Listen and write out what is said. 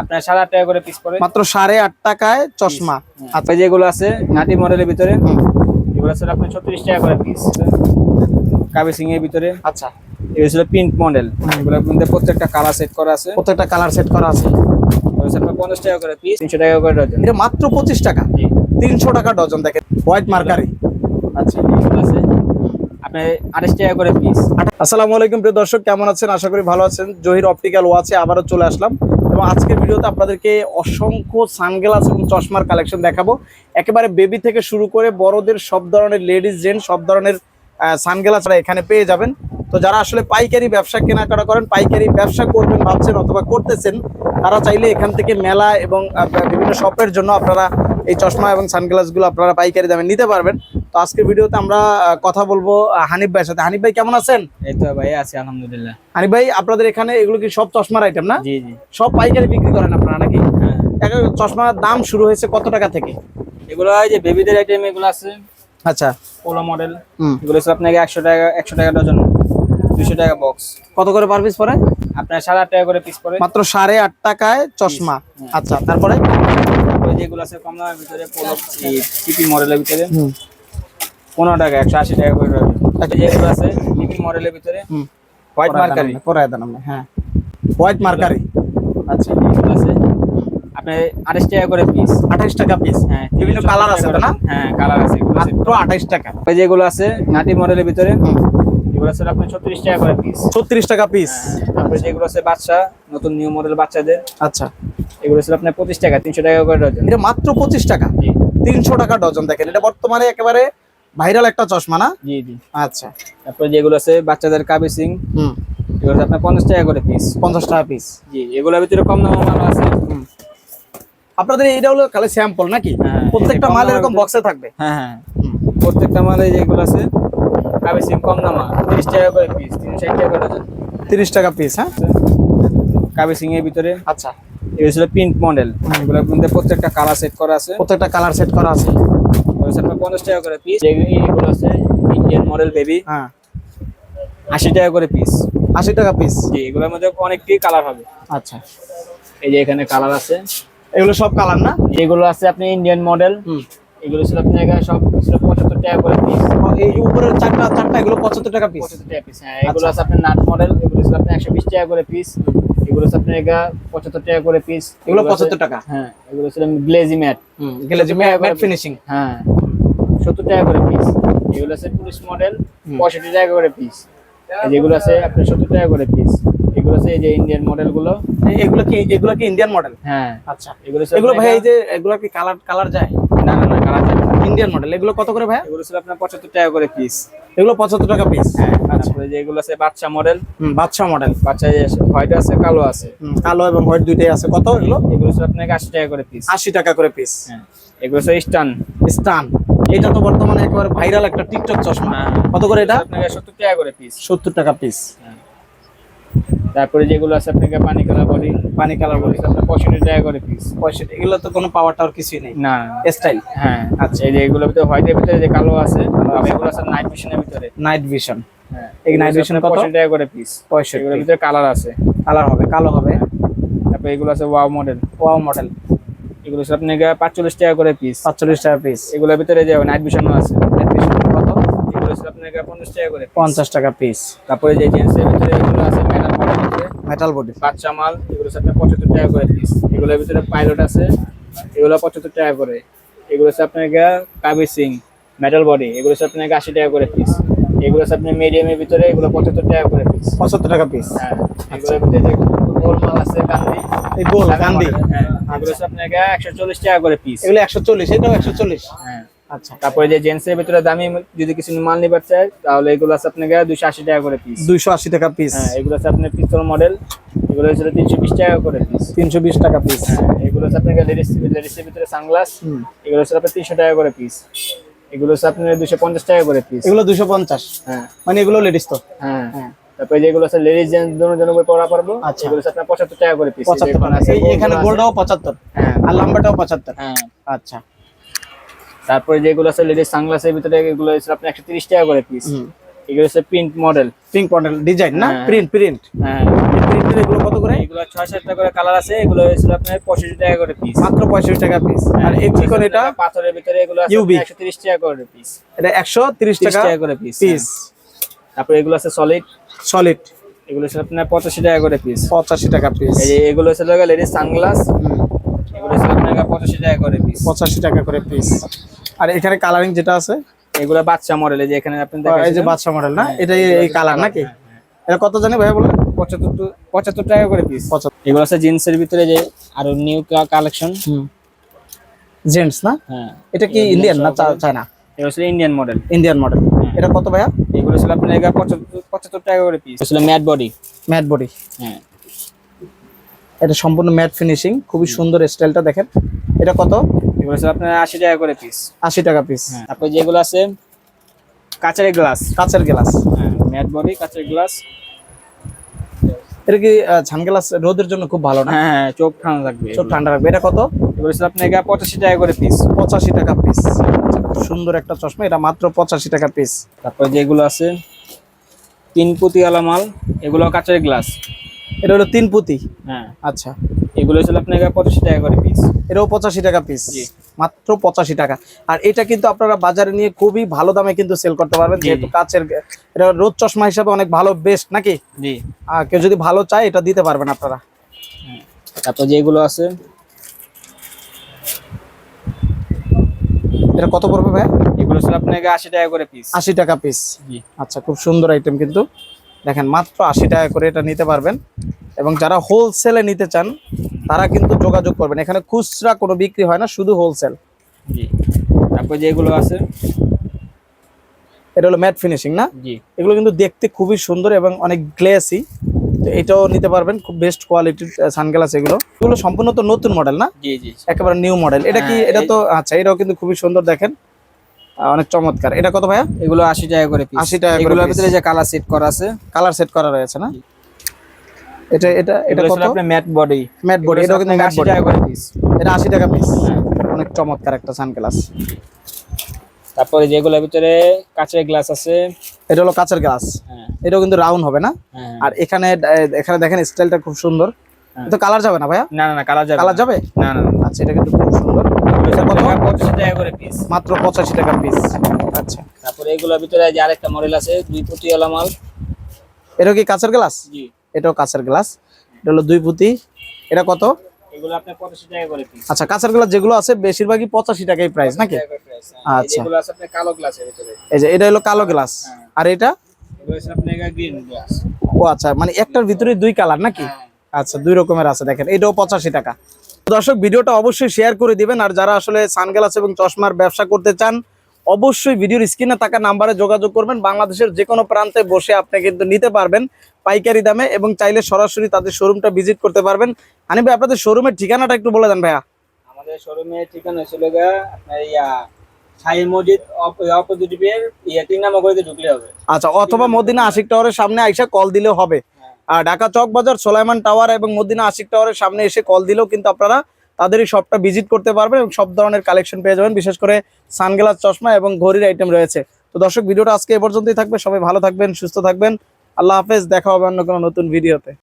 আপনার সাড়ে আট টাকা করে পিস পড়ে। মাত্র সাড়ে আট টাকায় চশমা। আচ্ছা। যেগুলো আছে নাটি মডেলের ভিতরে এগুলো আপনার ছত্রিশ টাকা করে পিস কাবি সিং এর ভিতরে। আচ্ছা। এগুলো ছিল প্রিন্ট মডেল এগুলোর মধ্যে প্রত্যেকটা কালার সেট করা আছে। প্রত্যেকটা কালার সেট করা আছে। পঞ্চাশ টাকা করে পিস তিনশো টাকা করে ডজন এটা মাত্র পঁচিশ টাকা। তিনশো টাকা ডজন দেখেন। হোয়াইট মার্কারি আচ্ছা এগুলো আছে। আপনার আঠাশ টাকা করে পিস আসসালামু আলাইকুম প্রিয় দর্শক কেমন আছেন? আশা করি ভালো আছেন। জহির অপটিক্যাল ওয়াচে আবারও চলে আসলাম। এবং আজকের ভিডিওতে আপনাদেরকে অসংখ্য সানগ্লাস এবং চশমার কালেকশন দেখাবো। একেবারে বেবি থেকে শুরু করে বড়দের সব ধরনের লেডিস জেন্ট সব ধরনের সানগ্লাস এখানে পেয়ে যাবেন। তো যারা আসলে পাইকারি ব্যবসা কেনাকাটা করেন, পাইকারি ব্যবসা করবেন, ভাবছেন অথবা করতেছেন, তারা চাইলে এখান থেকে মেলা এবং বিভিন্ন শপের জন্য আপনারা এই চশমা এবং সানগ্লাসগুলো আপনারা পাইকারি দামে নিতে পারবেন। তো আজকের ভিডিওতে আমরা কথা বলব হানিফ ভাইয়ের সাথে। হানিফ ভাই কেমন আছেন? এই তো ভাই আছি আলহামদুলিল্লাহ। হানিফ ভাই আপনাদের এখানে এগুলো কি সব চশমার আইটেম না? জি জি। সব পাইকারি বিক্রি করেন আপনারা নাকি? হ্যাঁ। চশমার দাম শুরু হয়েছে কত টাকা থেকে? এগুলো হয় যে বেবিদের আইটেম এগুলো আছে। আচ্ছা। পোলো মডেল এগুলো আছে আপনাকে একশো টাকা একশো টাকা ডজন দুশো টাকা বক্স কত করে পার পিস পরে আপনার সাড়ে আট টাকা করে পিস পড়ে। মাত্র সাড়ে আট টাকায় চশমা। আচ্ছা তারপরে? যেগুলো আছে কম দামের ভিতরে পোলো টিপি মডেলের ভিতরে। পনেরো টাকা একশো আশি টাকা করে আচ্ছা। যেগুলো আছে টিপি মডেলের ভিতরে হোয়াইট মার্কারি দেন আপনি, হ্যাঁ। হোয়াইট মার্কারি আচ্ছা এগুলো আছে। আপনার আঠাশ টাকা করে পিস আঠাইশ টাকা পিস হ্যাঁ বিভিন্ন কালার আছে তো না? হ্যাঁ কালার আছে মাত্র আঠাইশ টাকা। ওই যেগুলো আছে নাটি মডেলের ভিতরে। এগুলো আছে ছত্রিশ টাকা করে পিস ছত্রিশ টাকা পিস তারপরে যেগুলো আছে বাচ্চা নতুন নিউ মডেল বাচ্চাদের। আচ্ছা। এগুলো আছে আপনার পঁচিশ টাকা তিনশো টাকা করে ডজন এটা মাত্র পঁচিশ টাকা। তিনশো টাকা ডজন দেখেন এটা বর্তমানে একেবারে ভাইরাল একটা চশমা না? জি জি। আচ্ছা। তারপরে যেগুলো আছে বাচ্চাদের কাবি সিং হুম। এগুলো আপনার পঞ্চাশ টাকা করে পিস পঞ্চাশ টাকা পিস জি এগুলোর ভিতরে কম দাম মাল আছে। আপনাদের এটা হলো খালি স্যাম্পল নাকি? হ্যাঁ, প্রত্যেকটা মাল এরকম বক্সে থাকবে? হ্যাঁ হ্যাঁ। প্রত্যেকটা মালে যেগুলো আছে কাবি সিং কম দামা তিরিশ টাকা করে পিস তিনশো ষাট টাকা করে তিরিশ টাকা পিস হ্যাঁ? কাবি সিং এর ভিতরে আচ্ছা। এগুলো ছিল প্রিন্ট মডেল এগুলোর মধ্যে প্রত্যেকটা কালার সেট করা আছে। প্রত্যেকটা কালার সেট করা আছে। এগুলো আপনার পঞ্চাশ টাকা করে পিস এগুলো আছে ইন্ডিয়ান মডেল বেবি হ্যাঁ। আশি টাকা করে পিস আশি টাকা পিস জি এগুলোর মধ্যে অনেকটি কালার হবে? আচ্ছা। এই যে এখানে কালার আছে। এগুলো সব কালার না? এগুলো আছে আপনি ইন্ডিয়ান মডেল এগুলো ছিল এখানে সব ছিল পঁচাত্তর টাকা করে পিস এই উপরের চারটা চারটা এগুলো পঁচাত্তর টাকা পিস পঁচাত্তর টাকা পিস হ্যাঁ। এগুলো আছে আপনার নাট মডেল এগুলো ছিল আপনার একশো বিশ টাকা করে পিস এগুলো আছে আপনার এগা পঁচাত্তর টাকা করে পিস এগুলো পঁচাত্তর টাকা? হ্যাঁ এগুলো ছিল গ্লেজি ম্যাট হুম গেলে ম্যাট ফিনিশিং হ্যাঁ। সত্তর টাকা করে পিস এগুলো আছে পুলিশ মডেল পঁয়ষট্টি টাকা করে পিস যেগুলো আছে আপনার সত্তর টাকা করে পিস এগুলো আছে এই যে ইন্ডিয়ান মডেলগুলো। এগুলো কি এগুলো কি ইন্ডিয়ান মডেল হ্যাঁ। আচ্ছা। এগুলো এগুলো ভাই এই যে এগুলো কি কালার কালার যায়? না না না ইন্ডিয়ান মডেল এগুলো কত করে ভাই এগুলো ছিল আপনার পঁচাত্তর টাকা করে পিস এগুলো পঁচাত্তর টাকা পিস হ্যাঁ তারপরে যে এগুলো আছে বাচ্চা মডেল হুম বাদশা মডেল বাচ্চা যে হোয়াইট আছে কালো আছে। কালো এবং হোয়াইট দুইটাই আছে। কত এগুলো? এগুলো ছিল আপনাকে আশি টাকা করে পিস আশি টাকা করে পিস হ্যাঁ এগুলো হচ্ছে স্টান স্টান এটা তো বর্তমানে একেবারে ভাইরাল একটা টিকটক চশমা। হ্যাঁ। কত করে এটা? আপনাকে সত্তর টাকা করে পিস সত্তর টাকা পিস তারপরে যেগুলো আছে আপনাকে পানি কালার বডি পানি কালার বলি আপনার পঁয়ষট্টি টাকা করে পিস পঁয়ষট্টি এগুলো তো কোনো পাওয়ার টাওয়ার কিছুই নেই। না। স্টাইল হ্যাঁ। আচ্ছা। এই যে এগুলোর ভিতরে হোয়াইটের ভিতরে যে কালো আছে এগুলো আছে নাইট ভিশনের ভিতরে। নাইট ভিশন হ্যাঁ। এই night vision কত? টাকা করে পিস পঁয়ষট্টি। এগুলোর ভিতরে কালার আছে। কালার হবে কালো হবে। তারপরে এগুলো আছে ওয়াও মডেল ওয়াও মডেল এগুলো আছে আপনাকে পাঁচচল্লিশ টাকা করে পিস পাঁচচল্লিশ টাকা পিস এগুলোর ভিতরে যে নাইট ভিশনও আছে। কত? এগুলো আছে আপনাকে টাকা করে টাকা পিস তারপরে যে জেন্টসের ভিতরে এগুলো আছে মেটাল মডেল মেটাল বডি বাচ্চা মাল এগুলো আছে আপনার টাকা করে পিস এগুলোর ভিতরে পাইলট আছে এগুলো পঁচাত্তর টাকা করে। এগুলো আছে আপনার কাবি সিং মেটাল বডি এগুলো আছে আপনার আশি টাকা করে পিস এগুলো আছে আপনার মিডিয়ামের ভিতরে এগুলো পঁচাত্তর টাকা করে পিস পঁচাত্তর টাকা পিস হ্যাঁ এগুলোর ভিতরে যে গোল মাল আছে গান্ধি এই গোল গান্ধি হ্যাঁ এগুলো আপনার একশো চল্লিশ টাকা করে পিস এগুলো একশো চল্লিশ এটাও একশো চল্লিশ। হ্যাঁ আচ্ছা। তারপরে যে জেন্টসের ভিতরে দামি যদি কিছু মাল নিবার চায় তাহলে এগুলো আছে আপনাকে দুশো আশি টাকা করে পিস দুইশো আশি টাকা পিস হ্যাঁ এগুলো আছে আপনার পিস্তল মডেল এগুলো হচ্ছে তিনশো বিশ টাকা করে পিস তিনশো বিশ টাকা পিস হ্যাঁ এগুলো হচ্ছে আপনাকে লেডিস লেডিসের ভিতরে সানগ্লাস এগুলো হচ্ছে আপনার তিনশো টাকা করে পিস এগুলো হচ্ছে আপনার দুশো পঞ্চাশ টাকা করে পিস এগুলো দুশো পঞ্চাশ। হ্যাঁ। মানে এগুলো লেডিস তো। হ্যাঁ। হ্যাঁ। তারপরে যেগুলো আছে লেডিস জেন্টস দুজন জন পড়া পারব। আচ্ছা। এগুলো আপনার পঁচাত্তর টাকা করে পিস পঁচাত্তর এখানে গোল্ডটাও পঁচাত্তর। হ্যাঁ। আর লম্বাটাও পঁচাত্তর। হ্যাঁ। আচ্ছা। তারপরে যেগুলো আছে লেডিস সানগ্লাসের ভিতরে এগুলো হচ্ছে আপনার একশো তিরিশ টাকা করে পিস এগুলো হচ্ছে print model pink model design না? হ্যাঁ। প্রিন্ট প্রিন্ট হ্যাঁ। প্রিন্টের এগুলো কত করে? এগুলো ছয় সাত টাকা করে কালার আছে এগুলো হয়েছিল আপনার পঁয়ষট্টি টাকা করে পিস মাত্র পঁয়ষট্টি টাকা পিস আর এই চিকন এটা? পাথরের ভিতরে এগুলো UV একশো তিরিশ টাকা করে পিস এটা একশো তিরিশ টাকা করে পিস পিস তারপরে এগুলো আছে সলিড সলিড এগুলো হচ্ছে আপনার পঁচাশি টাকা করে পিস পঁচাশি টাকা পিস এগুলো হচ্ছে লেডিস সানগ্লাস পঁচাশি টাকা করে পিস পঁচাশি টাকা করে পিস আর এখানে কালারিং যেটা আছে? এগুলো বাচ্চা মডেল যে এখানে আপনি এই যে দেখেন মডেল না? এটা এই কালার নাকি? এটা কত জানি ভাই বলেন? পঁচাত্তর পঁচাত্তর টাকা করে পিস এগুলো আছে জিন্সের ভিতরে যে আরও নিউ কালেকশন জেন্টস না? হ্যাঁ। এটা কি ইন্ডিয়ান না চায়না এগুলো হচ্ছে ইন্ডিয়ান মডেল ইন্ডিয়ান মডেল এটা কত ভাইয়া? এগুলো ছিল আপনার পঁচাত্তর পঁচাত্তর টাকা করে পিস ছিল ম্যাট বডি ম্যাট বডি হ্যাঁ। এটা সম্পূর্ণ ম্যাট ফিনিশিং খুবই সুন্দর স্টাইলটা দেখেন। এটা কত? এগুলো ছিল আপনার আশি টাকা করে পিস আশি টাকা পিস হ্যাঁ তারপর যেগুলো আছে কাঁচের গ্লাস কাঁচের গ্লাস হ্যাঁ ম্যাট বডি কাঁচের গ্লাস এটা কি ঝান গ্লাস রোদের জন্য খুব ভালো না? হ্যাঁ হ্যাঁ চোখ ঠান্ডা থাকবে চোখ ঠান্ডা রাখবে এটা কত? ছিল আপনার এগারো পঁচাশি টাকা করে পিস পঁচাশি টাকা পিস খুব সুন্দর একটা চশমা। এটা মাত্র পঁচাশি টাকা পিস তারপর যেগুলো আছে তিন পুঁতি আলা মাল এগুলো কাঁচের গ্লাস এটা হলো তিন পুঁতি। হ্যাঁ। আচ্ছা। এগুলো ছিল আপনার এগারো পঁচাশি টাকা করে পিস এটাও পঁচাশি টাকা পিস জি। মাত্র পঁচাশি টাকা। আর এটা কিন্তু আপনারা বাজারে নিয়ে খুবই ভালো দামে কিন্তু সেল করতে পারবেন যেহেতু জি। কাচের এটা রোদ চশমা হিসাবে অনেক ভালো বেস্ট নাকি? জি। আর কেউ যদি ভালো চায় এটা দিতে পারবেন আপনারা। তারপর যেগুলো আছে। এটা কত পড়বে ভাই? এগুলো ছিল আপনার আশি টাকা করে পিস আশি টাকা পিস জি। আচ্ছা খুব সুন্দর আইটেম কিন্তু। দেখেন মাত্র আশি টাকা করে এটা নিতে পারবেন। এবং যারা হোলসেলে নিতে চান তারা কিন্তু যোগাযোগ করবেন। এখানে খুচরা কোনো বিক্রি হয় না শুধু হোলসেল জি। তারপর যেগুলো আছে? এটা হলো ম্যাট ফিনিশিং না? জি। এগুলো কিন্তু দেখতে খুবই সুন্দর এবং অনেক গ্লেসি তো এটাও নিতে পারবেন খুব বেস্ট কোয়ালিটির সানগ্লাস এগুলো। এগুলো সম্পূর্ণ তো নতুন মডেল না? জি জি। একেবারে নিউ মডেল এটা কি হ্যাঁ, এটা তো আচ্ছা এটাও কিন্তু খুবই সুন্দর দেখেন। অনেক চমৎকার। এটা কত ভাইয়া? এগুলো আশি টাকা করে 80 টাকা এগুলোর ভিতরে যে কালার সেট করা আছে। কালার সেট করা রয়েছে না? এটা এটা এটা কত? আপনার ম্যাট বডি ম্যাট বডি এটাও কিন্তু ম্যাট বডি টাকা পিস এটা আশি টাকা পিস অনেক চমৎকার একটা সানগ্লাস তারপরে যেগুলোর ভিতরে কাঁচের গ্লাস আছে। এটা হলো কাঁচের গ্লাস হ্যাঁ। এটাও কিন্তু রাউন্ড হবে না? হ্যাঁ। আর এখানে এখানে দেখেন স্টাইলটা খুব সুন্দর। হ্যাঁ। তো কালার যাবে না ভাইয়া? না না না কালার যাবে কালার যাবে? না না না। আচ্ছা এটা কিন্তু খুব মাত্র পঁচাশি টাকা পিস আচ্ছা। তারপরে এগুলোর ভিতরে যে আরেকটা মডেল আছে দুই মাল। এটা কি কাঁচের গ্লাস? জি। এটাও কাঁচের গ্লাস। এটা হলো দুই পুঁতি। এটা কত? এগুলো আপনার পঁচাশি টাকা করে পিস আচ্ছা কাঁচের গ্লাস যেগুলো আছে বেশিরভাগই পঁচাশি টাকাই প্রাইস নাকি? আচ্ছা। আচ্ছা। এগুলো আছে আপনার কালো গ্লাসের ভিতরে। এই যে এটা হলো কালো গ্লাস হ্যাঁ। আর এটা? এগুলো আছে আপনার গ্রিন গ্লাস ও আচ্ছা মানে একটার ভিতরে দুই কালার নাকি? আচ্ছা দুই রকমের আছে দেখেন। এটাও পঁচাশি টাকা। দর্শক ভিডিওটা অবশ্যই শেয়ার করে দিবেন। আর যারা আসলে সানগ্লাস এবং চশমার ব্যবসা করতে চান অবশ্যই ভিডিওর স্ক্রিনে থাকা নাম্বারে যোগাযোগ করবেন। বাংলাদেশের যে কোনো প্রান্তে বসে আপনি কিন্তু নিতে পারবেন পাইকারি দামে এবং চাইলে সরাসরি তাদের শোরুমটা ভিজিট করতে পারবেন। ভাই আপনাদের শোরুমের ঠিকানাটা একটু বলে দেন ভাইয়া। আমাদের শোরুমের ঠিকানা ছিল আপনার ইয়া আচ্ছা অথবা মদিনা আশিক টাওয়ারের সামনে আইসা কল দিলে হবে। ঢাকা চক বাজার, সোলাইমান টাওয়ার এবং মদিনা আশিক টাওয়ারের সামনে এসে কল দিলেও কিন্তু আপনারা তাদেরই শপটা ভিজিট করতে পারবেন এবং সব ধরনের কালেকশন পেয়ে যাবেন, বিশেষ করে সানগ্লাস, চশমা এবং ঘড়ির আইটেম রয়েছে। তো দর্শক, ভিডিওটা আজকে এ পর্যন্তই থাকবে। সবাই ভালো থাকবেন, সুস্থ থাকবেন। আল্লাহ হাফেজ, দেখা হবে অন্য কোনো নতুন ভিডিওতে